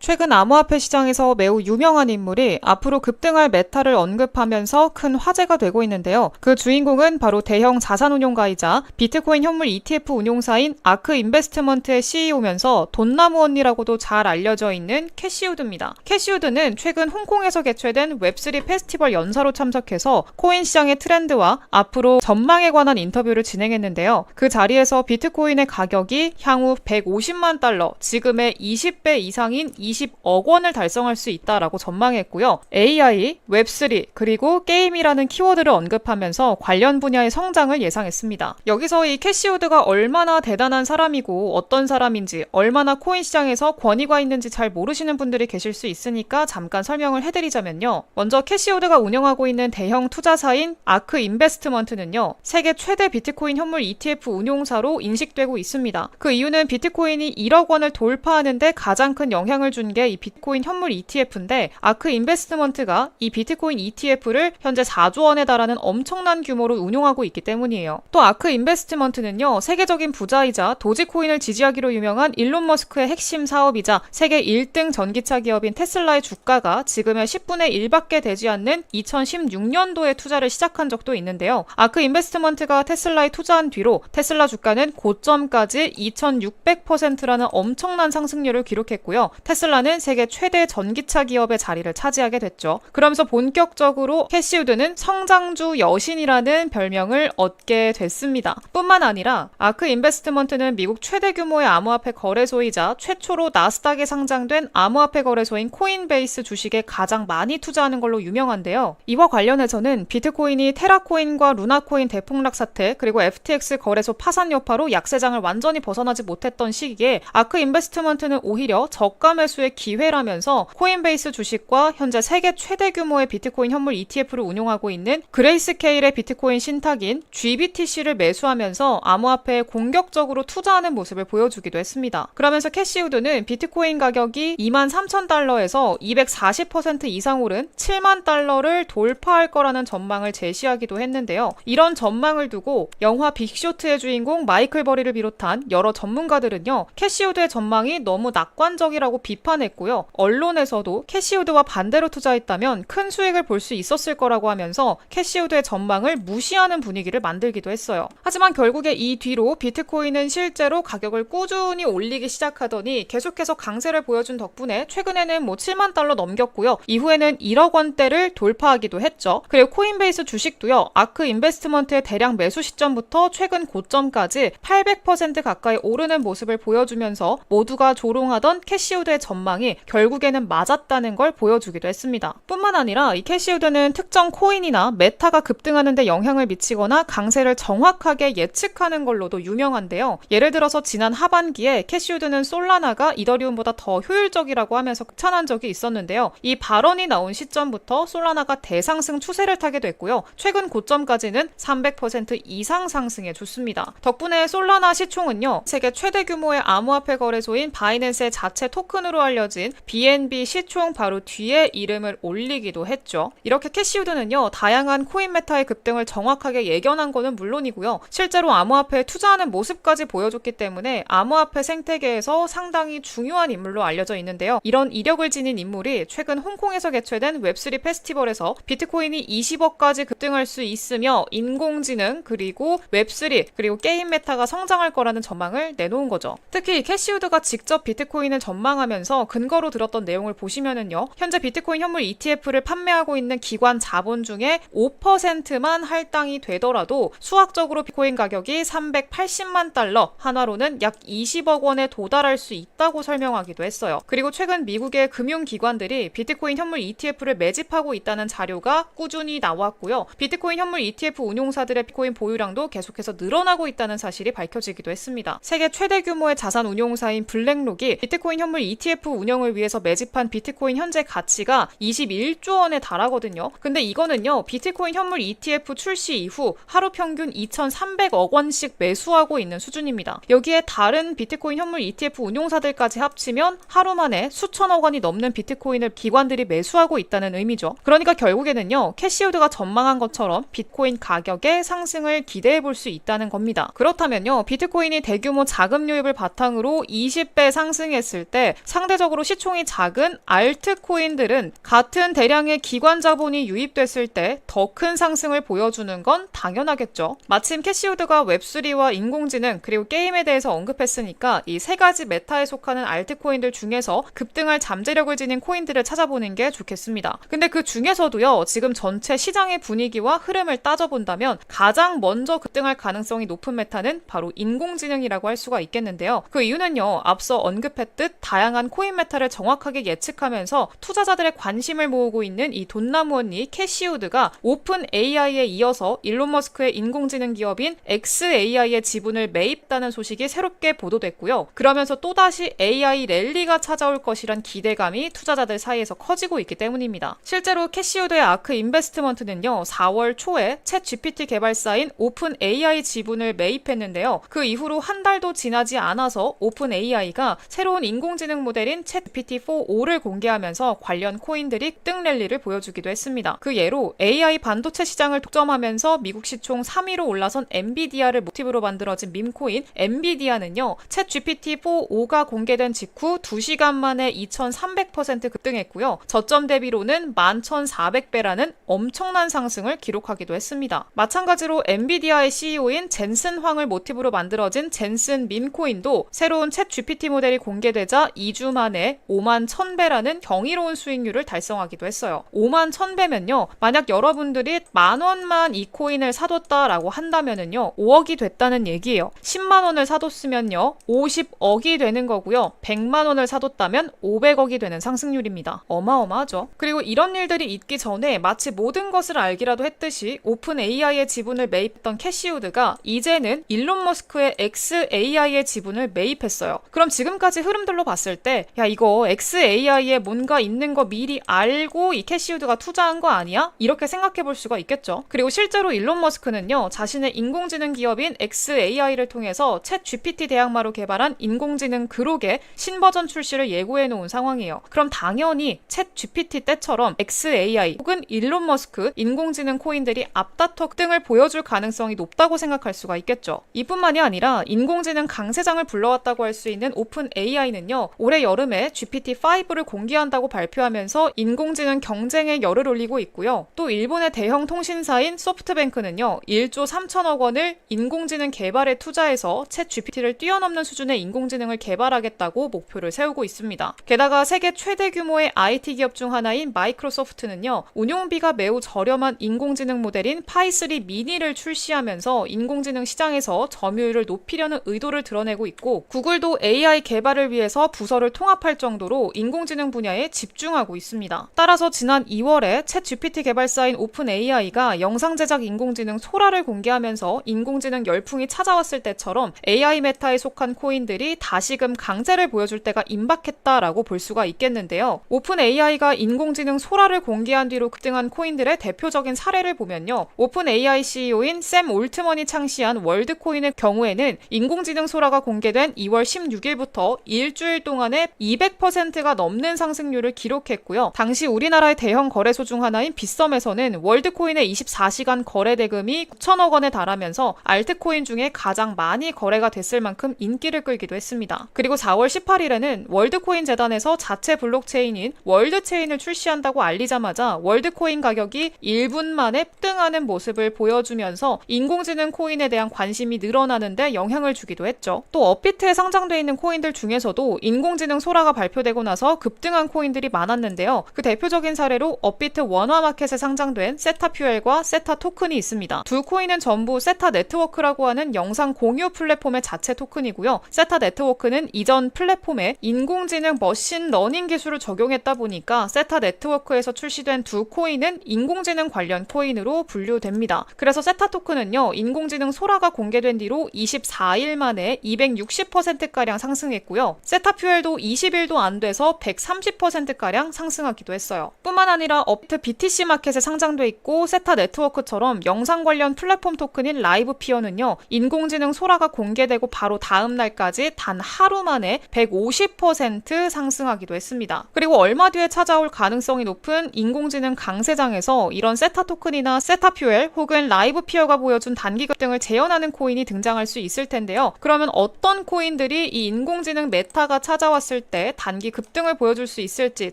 최근 암호화폐 시장에서 매우 유명한 인물이 앞으로 급등할 메타를 언급하면서 큰 화제가 되고 있는데요. 그 주인공은 바로 대형 자산운용가이자 비트코인 현물 ETF 운용사인 아크 인베스트먼트의 CEO면서 돈나무 언니라고도 잘 알려져 있는 캐시우드입니다. 캐시우드는 최근 홍콩에서 개최된 웹3 페스티벌 연사로 참석해서 코인 시장의 트렌드와 앞으로 전망에 관한 인터뷰를 진행했는데요. 그 자리에서 비트코인의 가격이 향후 150만 달러, 지금의 20배 이상인 20억 원을 달성할 수 있다라고 전망했고요. AI, 웹3, 그리고 게임이라는 키워드를 언급하면서 관련 분야의 성장을 예상했습니다. 여기서 이 캐시우드가 얼마나 대단한 사람이고 어떤 사람인지, 얼마나 코인 시장에서 권위가 있는지 잘 모르시는 분들이 계실 수 있으니까 잠깐 설명을 해드리자면요. 먼저 캐시우드가 운영하고 있는 대형 투자사인 아크 인베스트먼트는요, 세계 최대 비트코인 현물 ETF 운용사로 인식되고 있습니다. 그 이유는 비트코인이 1억 원을 돌파하는데 가장 큰 영향을 준 게 이 비트코인 현물 ETF인데 아크 인베스트먼트가 이 비트코인 ETF를 현재 4조 원에 달하는 엄청난 규모로 운용하고 있기 때문이에요. 또 아크 인베스트먼트는요, 세계적인 부자이자 도지코인을 지지하기로 유명한 일론 머스크의 핵심 사업이자 세계 1등 전기차 기업인 테슬라의 주가가 지금의 10분의 1밖에 되지 않는 2016년도에 투자를 시작한 적도 있는데요. 아크 인베스트먼트가 테슬라에 투자한 뒤로 테슬라 주가는 고점까지 2600%라는 엄청난 상승률을 기록했고요. 테슬라 는 세계 최대 전기차 기업의 자리를 차지하게 됐죠. 그러면서 본격적으로 캐시우드는 성장주 여신이라는 별명을 얻게 됐습니다. 뿐만 아니라 아크 인베스트먼트는 미국 최대 규모의 암호화폐 거래소이자 최초로 나스닥에 상장된 암호화폐 거래소인 코인베이스 주식에 가장 많이 투자하는 걸로 유명한데요. 이와 관련해서는 비트코인이 테라코인과 루나코인 대폭락 사태 그리고 FTX 거래소 파산 여파로 약세장을 완전히 벗어나지 못했던 시기에 아크 인베스트먼트는 오히려 저가 매수 의 기회라면서 코인베이스 주식과 현재 세계 최대 규모의 비트코인 현물 ETF를 운용하고 있는 그레이스케일의 비트코인 신탁인 GBTC를 매수하면서 암호화폐에 공격적으로 투자하는 모습을 보여주기도 했습니다. 그러면서 캐시우드는 비트코인 가격이 2만 3천 달러에서 240% 이상 오른 7만 달러를 돌파할 거라는 전망을 제시하기도 했는데요. 이런 전망을 두고 영화 빅쇼트의 주인공 마이클 버리를 비롯한 여러 전문가들은요. 캐시우드의 전망이 너무 낙관적이라고 비판 했고요. 언론에서도 캐시우드와 반대로 투자했다면 큰 수익을 볼 수 있었을 거라고 하면서 캐시우드의 전망을 무시하는 분위기를 만들기도 했어요. 하지만 결국에 이 뒤로 비트코인은 실제로 가격을 꾸준히 올리기 시작하더니 계속해서 강세를 보여준 덕분에 최근에는 뭐 7만 달러 넘겼고요. 이후에는 1억 원대를 돌파하기도 했죠. 그리고 코인베이스 주식도요. 아크 인베스트먼트의 대량 매수 시점부터 최근 고점까지 800% 가까이 오르는 모습을 보여주면서 모두가 조롱하던 캐시우드의 전망 이 결국에는 맞았다는 걸 보여주기도 했습니다. 뿐만 아니라 이 캐시우드는 특정 코인이나 메타가 급등하는 데 영향을 미치거나 강세를 정확하게 예측하는 걸로도 유명한데요. 예를 들어서 지난 하반기에 캐시우드는 솔라나가 이더리움보다 더 효율적이라고 하면서 극찬한 적이 있었는데요. 이 발언이 나온 시점부터 솔라나가 대상승 추세를 타게 됐고요. 최근 고점까지는 300% 이상 상승해 줬습니다. 덕분에 솔라나 시총은요. 세계 최대 규모의 암호화폐 거래소인 바이낸스의 자체 토큰으로 알 려진 BNB 시총 바로 뒤에 이름을 올리기도 했죠. 이렇게 캐시우드는요. 다양한 코인 메타의 급등을 정확하게 예견한 거는 물론이고요. 실제로 암호화폐에 투자하는 모습까지 보여줬기 때문에 암호화폐 생태계에서 상당히 중요한 인물로 알려져 있는데요. 이런 이력을 지닌 인물이 최근 홍콩에서 개최된 웹3 페스티벌에서 비트코인이 20억까지 급등할 수 있으며 인공지능 그리고 웹3 그리고 게임 메타가 성장할 거라는 전망을 내놓은 거죠. 특히 캐시우드가 직접 비트코인을 전망하면서 근거로 들었던 내용을 보시면은요. 현재 비트코인 현물 ETF를 판매하고 있는 기관 자본 중에 5%만 할당이 되더라도 수학적으로 비트코인 가격이 380만 달러, 한화로는 약 20억 원에 도달할 수 있다고 설명하기도 했어요. 그리고 최근 미국의 금융기관들이 비트코인 현물 ETF를 매집하고 있다는 자료가 꾸준히 나왔고요. 비트코인 현물 ETF 운용사들의 비트코인 보유량도 계속해서 늘어나고 있다는 사실이 밝혀지기도 했습니다. 세계 최대 규모의 자산 운용사인 블랙록이 비트코인 현물 ETF 운영을 위해서 매집한 비트코인 현재 가치가 21조 원에 달하거든요. 근데 이거는요. 비트코인 현물 ETF 출시 이후 하루 평균 2,300억 원씩 매수하고 있는 수준입니다. 여기에 다른 비트코인 현물 ETF 운용사들까지 합치면 하루 만에 수천억 원이 넘는 비트코인을 기관들이 매수하고 있다는 의미죠. 그러니까 결국에는요. 캐시우드가 전망한 것처럼 비트코인 가격의 상승을 기대해 볼 수 있다는 겁니다. 그렇다면요. 비트코인이 대규모 자금 유입을 바탕으로 20배 상승했을 때 상당 상대적으로 시총이 작은 알트 코인들은 같은 대량의 기관 자본이 유입됐을 때 더 큰 상승을 보여주는 건 당연하겠죠. 마침 캐시우드가 웹3와 인공지능 그리고 게임에 대해서 언급했으니까 이 세 가지 메타에 속하는 알트코인들 중에서 급등할 잠재력을 지닌 코인들을 찾아보는 게 좋겠습니다. 근데 그 중에서도요, 지금 전체 시장의 분위기와 흐름을 따져본다면 가장 먼저 급등할 가능성이 높은 메타는 바로 인공지능이라고 할 수가 있겠는데요. 그 이유는요, 앞서 언급했듯 다양한 코인 메타를 정확하게 예측하면서 투자자들의 관심을 모으고 있는 이 돈나무 언니 캐시우드가 오픈 AI에 이어서 일론 머스크의 인공지능 기업인 XAI의 지분을 매입다는 소식이 새롭게 보도됐고요. 그러면서 또다시 AI 랠리가 찾아올 것이란 기대감이 투자자들 사이에서 커지고 있기 때문입니다. 실제로 캐시우드의 아크 인베스트먼트는요, 4월 초에 챗 GPT 개발사인 오픈 AI 지분을 매입했는데요. 그 이후로 한 달도 지나지 않아서 오픈 AI가 새로운 인공지능 모델 인 챗 GPT-4O를 공개하면서 관련 코인들이 등 랠리를 보여주기도 했습니다. 그 예로 AI 반도체 시장을 독점하면서 미국 시총 3위로 올라선 엔비디아를 모티브로 만들어진 밈코인 엔비디아는요, 챗 GPT-4O가 공개된 직후 2시간 만에 2,300% 급등했고요. 저점 대비로는 11,400배라는 엄청난 상승을 기록하기도 했습니다. 마찬가지로 엔비디아의 CEO인 젠슨 황을 모티브로 만들어진 젠슨 밈코인도 새로운 챗 GPT 모델이 공개되자 2주 만에 5만 1000배라는 경이로운 수익률을 달성하기도 했어요. 5만 1000배면요. 만약 여러분들이 만 원만 이 코인을 사뒀다라고 한다면은요. 5억이 됐다는 얘기예요. 10만 원을 사뒀으면요. 50억이 되는 거고요. 100만 원을 사뒀다면 500억이 되는 상승률입니다. 어마어마하죠. 그리고 이런 일들이 있기 전에 마치 모든 것을 알기라도 했듯이 오픈 AI의 지분을 매입했던 캐시우드가 이제는 일론 머스크의 XAI의 지분을 매입했어요. 그럼 지금까지 흐름들로 봤을 때, 야, 이거 XAI에 뭔가 있는 거 미리 알고 이 캐시우드가 투자한 거 아니야? 이렇게 생각해 볼 수가 있겠죠. 그리고 실제로 일론 머스크는요, 자신의 인공지능 기업인 XAI를 통해서 챗 GPT 대항마로 개발한 인공지능 그록의 신버전 출시를 예고해 놓은 상황이에요. 그럼 당연히 챗 GPT 때처럼 XAI 혹은 일론 머스크 인공지능 코인들이 앞다퉈 등을 보여줄 가능성이 높다고 생각할 수가 있겠죠. 이뿐만이 아니라 인공지능 강세장을 불러왔다고 할 수 있는 오픈 AI는요, 올해 여름 에 GPT-5를 공개한다고 발표하면서 인공지능 경쟁에 열을 올리고 있고요. 또 일본의 대형 통신사인 소프트뱅크는요, 1조 3천억 원을 인공지능 개발에 투자해서 챗 GPT를 뛰어넘는 수준의 인공지능을 개발하겠다고 목표를 세우고 있습니다. 게다가 세계 최대 규모의 IT 기업 중 하나인 마이크로소프트는요, 운용비가 매우 저렴한 인공지능 모델인 파이3 미니를 출시하면서 인공지능 시장에서 점유율을 높이려는 의도를 드러내고 있고, 구글도 AI 개발을 위해서 부서를 통합 할 정도로 인공지능 분야에 집중하고 있습니다. 따라서 지난 2월에 챗 GPT 개발사인 오픈 AI가 영상 제작 인공지능 소라를 공개하면서 인공지능 열풍이 찾아왔을 때처럼 AI 메타에 속한 코인들이 다시금 강세를 보여줄 때가 임박했다라고 볼 수가 있겠는데요. 오픈 AI가 인공지능 소라를 공개한 뒤로 급등한 코인들의 대표적인 사례를 보면요. 오픈 AI CEO인 샘 올트먼이 창시한 월드코인의 경우에는 인공지능 소라가 공개된 2월 16일부터 일주일 동안에 200%가 넘는 상승률을 기록했고요. 당시 우리나라의 대형 거래소 중 하나인 빗썸에서는 월드코인의 24시간 거래 대금이 9천억 원에 달하면서 알트코인 중에 가장 많이 거래가 됐을 만큼 인기를 끌기도 했습니다. 그리고 4월 18일에는 월드코인 재단에서 자체 블록체인인 월드체인을 출시한다고 알리자마자 월드코인 가격이 1분 만에 급등하는 모습을 보여주면서 인공지능 코인에 대한 관심이 늘어나는데 영향을 주기도 했죠. 또 업비트에 상장돼 있는 코인들 중에서도 인공지능 소라가 발표되고 나서 급등한 코인들이 많았는데요. 그 대표적인 사례로 업비트 원화 마켓에 상장된 세타퓨엘과 세타 토큰이 있습니다. 두 코인은 전부 세타 네트워크라고 하는 영상 공유 플랫폼의 자체 토큰이고요. 세타 네트워크는 이전 플랫폼에 인공지능 머신 러닝 기술을 적용했다 보니까 세타 네트워크에서 출시된 두 코인은 인공지능 관련 코인으로 분류됩니다. 그래서 세타 토큰은요, 인공지능 소라가 공개된 뒤로 24일 만에 260%가량 상승했고요. 세타퓨엘도 20일도 안 돼서 130%가량 상승하기도 했어요. 뿐만 아니라 업트 BTC 마켓에 상장돼 있고 세타 네트워크처럼 영상 관련 플랫폼 토큰인 라이브 피어는요, 인공지능 소라가 공개되고 바로 다음 날까지 단 하루 만에 150% 상승하기도 했습니다. 그리고 얼마 뒤에 찾아올 가능성이 높은 인공지능 강세장에서 이런 세타 토큰이나 세타 퓨엘 혹은 라이브 피어가 보여준 단기 급등을 재현하는 코인이 등장할 수 있을 텐데요. 그러면 어떤 코인들이 이 인공지능 메타가 찾아왔을 때 단기 급등을 보여줄 수 있을지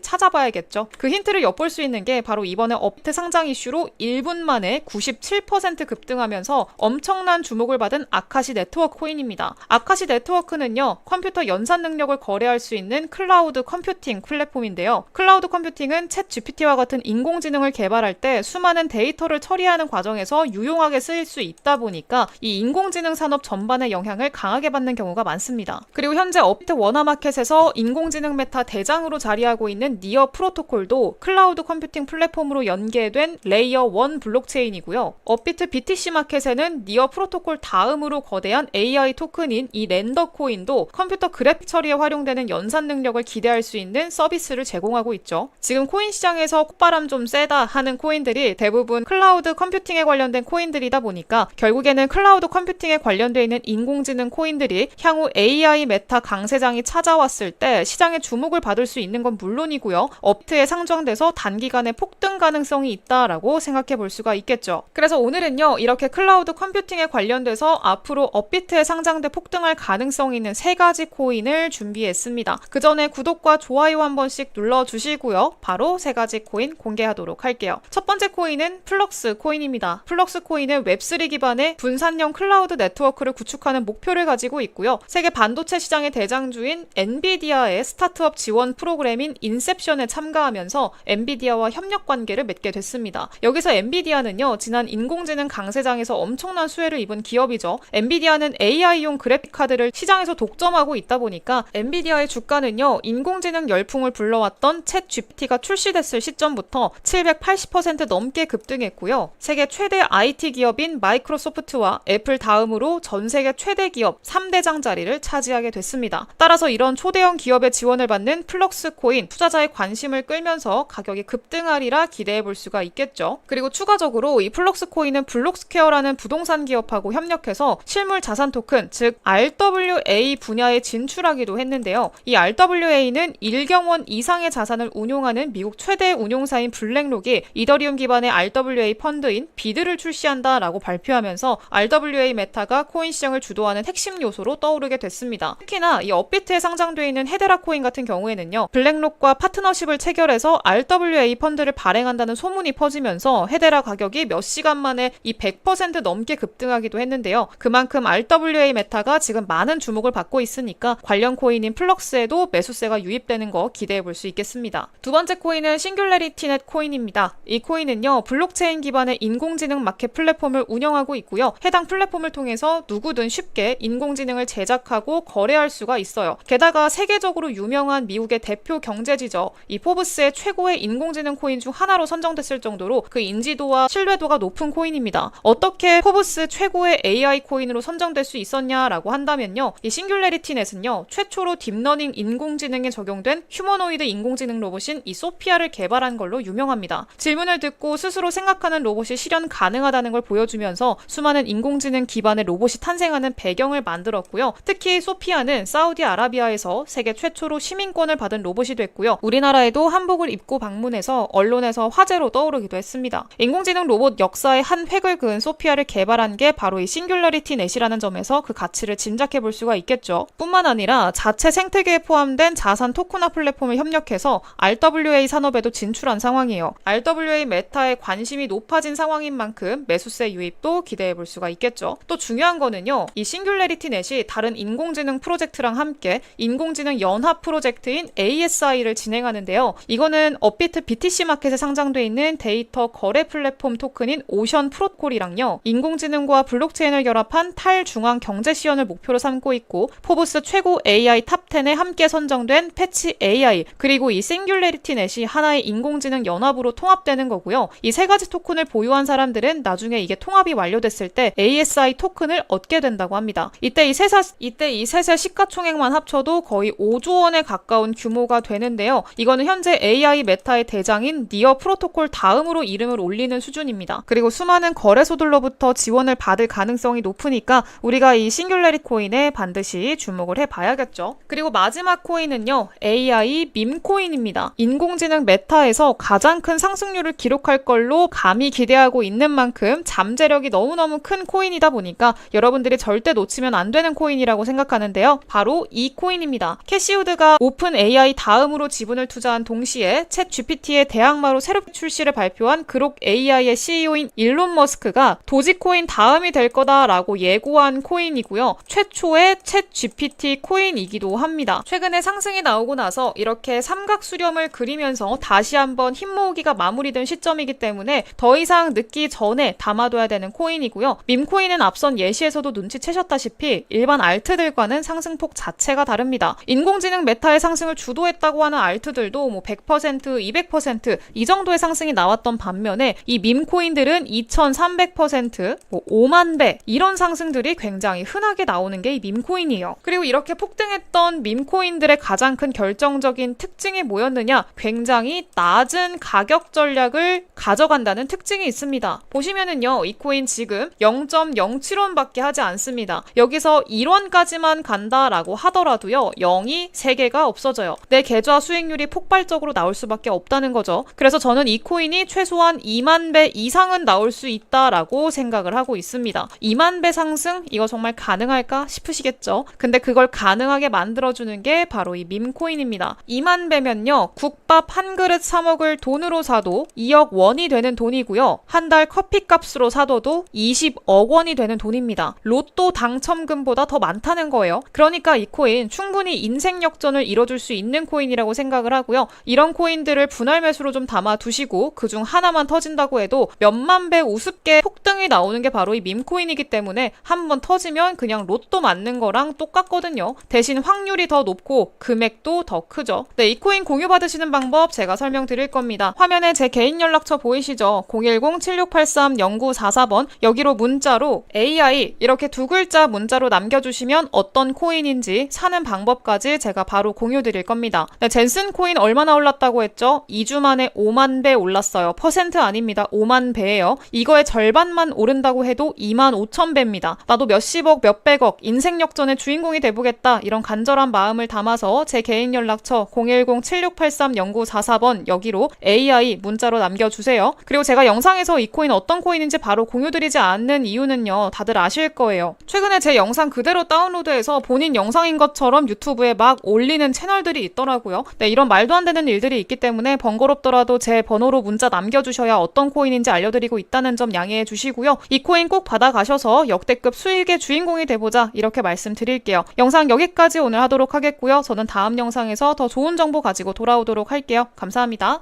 찾아봐야겠죠. 그 힌트를 엿볼 수 있는 게 바로 이번에 업트 상장 이슈로 1분 만에 97% 급등하면서 엄청난 주목을 받은 아카시 네트워크 코인입니다. 아카시 네트워크는요, 컴퓨터 연산 능력을 거래할 수 있는 클라우드 컴퓨팅 플랫폼인데요. 클라우드 컴퓨팅은 챗 GPT와 같은 인공지능을 개발할 때 수많은 데이터를 처리하는 과정에서 유용하게 쓰일 수 있다 보니까 이 인공지능 산업 전반의 영향을 강하게 받는 경우가 많습니다. 그리고 현재 업트 워너마켓에서 인공지능 메타 대장으로 자리하고 있는 니어 프로토콜도 클라우드 컴퓨팅 플랫폼으로 연계된 레이어 1 블록체인이고요. 업비트 BTC 마켓에는 니어 프로토콜 다음으로 거대한 AI 토큰인 이 렌더 코인도 컴퓨터 그래픽 처리에 활용되는 연산 능력을 기대할 수 있는 서비스를 제공하고 있죠. 지금 코인 시장에서 콧바람 좀 세다 하는 코인들이 대부분 클라우드 컴퓨팅에 관련된 코인들이다 보니까 결국에는 클라우드 컴퓨팅에 관련돼 있는 인공지능 코인들이 향후 AI 메타 강세장이 찾아왔을 때 시장의 주목을 받을 수 있는 건 물론이고요. 업트에 상정돼서 단기간에 폭등 가능성이 있다라고 생각해 볼 수가 있겠죠. 그래서 오늘은요, 이렇게 클라우드 컴퓨팅에 관련돼서 앞으로 업비트에 상장돼 폭등할 가능성이 있는 세 가지 코인을 준비했습니다. 그 전에 구독과 좋아요 한 번씩 눌러 주시고요. 바로 세 가지 코인 공개하도록 할게요. 첫 번째 코인은 플럭스 코인입니다. 플럭스 코인은 웹3 기반의 분산형 클라우드 네트워크를 구축하는 목표를 가지고 있고요. 세계 반도체 시장의 대장주인 엔비디아 의 스타트업 지원 프로그램인 인셉션에 참가하면서 엔비디아와 협력 관계를 맺게 됐습니다. 여기서 엔비디아는요, 지난 인공지능 강세장에서 엄청난 수혜를 입은 기업이죠. 엔비디아는 AI용 그래픽 카드를 시장에서 독점하고 있다 보니까 엔비디아의 주가는요, 인공지능 열풍을 불러왔던 챗 GPT가 출시됐을 시점부터 780% 넘게 급등했고요. 세계 최대 IT 기업인 마이크로소프트와 애플 다음으로 전 세계 최대 기업 3대장 자리를 차지하게 됐습니다. 따라서 이런 초대형 기업 의 지원을 받는 플럭스 코인 투자자의 관심을 끌면서 가격이 급등하리라 기대해 볼 수가 있겠죠. 그리고 추가적으로 이 플럭스 코인은 블록스퀘어라는 부동산 기업하고 협력해서 실물 자산 토큰, 즉 RWA 분야에 진출하기도 했는데요. 이 RWA는 1경원 이상의 자산을 운용하는 미국 최대 운용사인 블랙록이 이더리움 기반의 RWA 펀드인 비드를 출시한다라고 발표하면서 RWA 메타가 코인 시장을 주도하는 핵심 요소로 떠오르게 됐습니다. 특히나 이 업비트에 상장되어 있는 헤데라 코인 같은 경우에는요. 블랙록과 파트너십을 체결해서 RWA 펀드를 발행한다는 소문이 퍼지면서 헤데라 가격이 몇 시간 만에 이 100% 넘게 급등하기도 했는데요. 그만큼 RWA 메타가 지금 많은 주목을 받고 있으니까 관련 코인인 플럭스에도 매수세가 유입되는 거 기대해 볼 수 있겠습니다. 두 번째 코인은 싱귤레리티넷 코인입니다. 이 코인은요, 블록체인 기반의 인공지능 마켓 플랫폼을 운영하고 있고요. 해당 플랫폼을 통해서 누구든 쉽게 인공지능을 제작하고 거래할 수가 있어요. 게다가 세계 적으로 유명한 미국의 대표 경제지죠. 이 포브스의 최고의 인공지능 코인 중 하나로 선정됐을 정도로 그 인지도와 신뢰도가 높은 코인입니다. 어떻게 포브스 최고의 AI 코인으로 선정될 수 있었냐라고 한다면요. 이 싱귤레리티넷은요. 최초로 딥러닝 인공지능에 적용된 휴머노이드 인공지능 로봇인 이 소피아를 개발한 걸로 유명합니다. 질문을 듣고 스스로 생각하는 로봇이 실현 가능하다는 걸 보여주면서 수많은 인공지능 기반의 로봇이 탄생하는 배경을 만들었고요. 특히 소피아는 사우디아라비아에서 세계 최초로 시민권을 받은 로봇이 됐고요. 우리나라에도 한복을 입고 방문해서 언론에서 화제로 떠오르기도 했습니다. 인공지능 로봇 역사의 한 획을 그은 소피아를 개발한 게 바로 이 싱귤러리티 넷이라는 점에서 그 가치를 짐작해 볼 수가 있겠죠. 뿐만 아니라 자체 생태계에 포함된 자산 토큰화 플랫폼을 협력해서 RWA 산업에도 진출한 상황이에요. RWA 메타의 관심이 높아진 상황인 만큼 매수세 유입도 기대해 볼 수가 있겠죠. 또 중요한 거는요. 이 싱귤레리티 넷이 다른 인공지능 프로젝트랑 함께 인공지능 연합 프로젝트인 ASI를 진행하는데요. 이거는 업비트 BTC 마켓에 상장돼 있는 데이터 거래 플랫폼 토큰인 오션 프로토콜이랑요. 인공지능과 블록체인을 결합한 탈중앙 경제 시연을 목표로 삼고 있고 포브스 최고 AI 탑 10에 함께 선정된 패치 AI 그리고 이 싱귤레리티 넷이 하나의 인공지능 연합으로 통합되는 거고요. 이 세 가지 토큰을 보유한 사람들은 나중에 이게 통합이 완료됐을 때 ASI 토큰을 얻게 된다고 합니다. 이때 이 세 사 이때 이 셋의 시가총액만 합쳐도 거의 5조 원에 가까운 규모가 되는데요. 이거는 현재 AI 메타의 대장인 니어 프로토콜 다음으로 이름을 올리는 수준입니다. 그리고 수많은 거래소들로부터 지원을 받을 가능성이 높으니까 우리가 이 싱귤레리 코인에 반드시 주목을 해봐야겠죠. 그리고 마지막 코인은요, AI 밈 코인입니다. 인공지능 메타에서 가장 큰 상승률을 기록할 걸로 감히 기대하고 있는 만큼 잠재력이 너무너무 큰 코인이다 보니까 여러분들이 절대 놓치면 안 되는 코인이라고 생각하는데요. 바로 이 코인입니다. 캐시우드가 오픈 AI 다음으로 지분을 투자한 동시에 챗 GPT의 대항마로 새로 출시를 발표한 그록 AI의 CEO인 일론 머스크가 도지코인 다음이 될 거다라고 예고한 코인이고요. 최초의 챗 GPT 코인이기도 합니다. 최근에 상승이 나오고 나서 이렇게 삼각 수렴을 그리면서 다시 한번 힘 모으기가 마무리된 시점이기 때문에 더 이상 늦기 전에 담아둬야 되는 코인이고요. 밈코인은 앞선 예시에서도 눈치채셨다시피 일반 알트들과는 상승폭 자체가 다릅니다. 인 공지능 메타의 상승을 주도했다고 하는 알트들도 뭐 100%, 200%이 정도의 상승이 나왔던 반면에 이 밈코인들은 2300%, 뭐 5만 배 이런 상승들이 굉장히 흔하게 나오는 게 이 밈코인이에요. 그리고 이렇게 폭등했던 밈코인들의 가장 큰 결정적인 특징이 뭐였느냐? 굉장히 낮은 가격 전략을 가져간다는 특징이 있습니다. 보시면은요, 이 코인 지금 0.07원밖에 하지 않습니다. 여기서 1원까지만 간다라고 하더라도요, 0이 3개가 없어져요. 내 계좌 수익률이 폭발적으로 나올 수밖에 없다는 거죠. 그래서 저는 이 코인이 최소한 2만 배 이상은 나올 수 있다라고 생각을 하고 있습니다. 2만 배 상승? 이거 정말 가능할까 싶으시겠죠? 근데 그걸 가능하게 만들어주는 게 바로 이 밈코인입니다. 2만 배면요, 국밥 한 그릇 사 먹을 돈으로 사도 2억 원이 되는 돈이고요. 한 달 커피 값으로 사둬도 20억 원이 되는 돈입니다. 로또 당첨금보다 더 많다는 거예요. 그러니까 이 코인 충분히 인생 역전을 이뤄줄 수 있는 코인이라고 생각을 하고요. 이런 코인들을 분할 매수로 좀 담아 두시고 그중 하나만 터진다고 해도 몇만 배 우습게 폭등이 나오는 게 바로 이 밈코인이기 때문에 한 번 터지면 그냥 로또 맞는 거랑 똑같거든요. 대신 확률이 더 높고 금액도 더 크죠. 네, 이 코인 공유 받으시는 방법 제가 설명드릴 겁니다. 화면에 제 개인 연락처 보이시죠? 010-7683-0944번 여기로 문자로 AI 이렇게 두 글자 문자로 남겨주시면 어떤 코인인지 사는 방법까 지 제가 바로 공유 드릴 겁니다. 네, 젠슨 코인 얼마나 올랐다고 했죠? 2주 만에 5만 배 올랐어요. 퍼센트 아닙니다. 5만 배예요. 이거의 절반만 오른다고 해도 2만 5천 배입니다. 나도 몇십억, 몇백억 인생 역전의 주인공이 돼보겠다 이런 간절한 마음을 담아서 제 개인 연락처 010-7683-0944번 여기로 AI 문자로 남겨주세요. 그리고 제가 영상에서 이 코인 어떤 코인인지 바로 공유드리지 않는 이유는요. 다들 아실 거예요. 최근에 제 영상 그대로 다운로드해서 본인 영상인 것처럼 유튜브에 막 올리는 채널들이 있더라고요. 네, 이런 말도 안 되는 일들이 있기 때문에 번거롭더라도 제 번호로 문자 남겨주셔야 어떤 코인인지 알려드리고 있다는 점 양해해 주시고요. 이 코인 꼭 받아가셔서 역대급 수익의 주인공이 돼보자 이렇게 말씀드릴게요. 영상 여기까지 오늘 하도록 하겠고요. 저는 다음 영상에서 더 좋은 정보 가지고 돌아오도록 할게요. 감사합니다.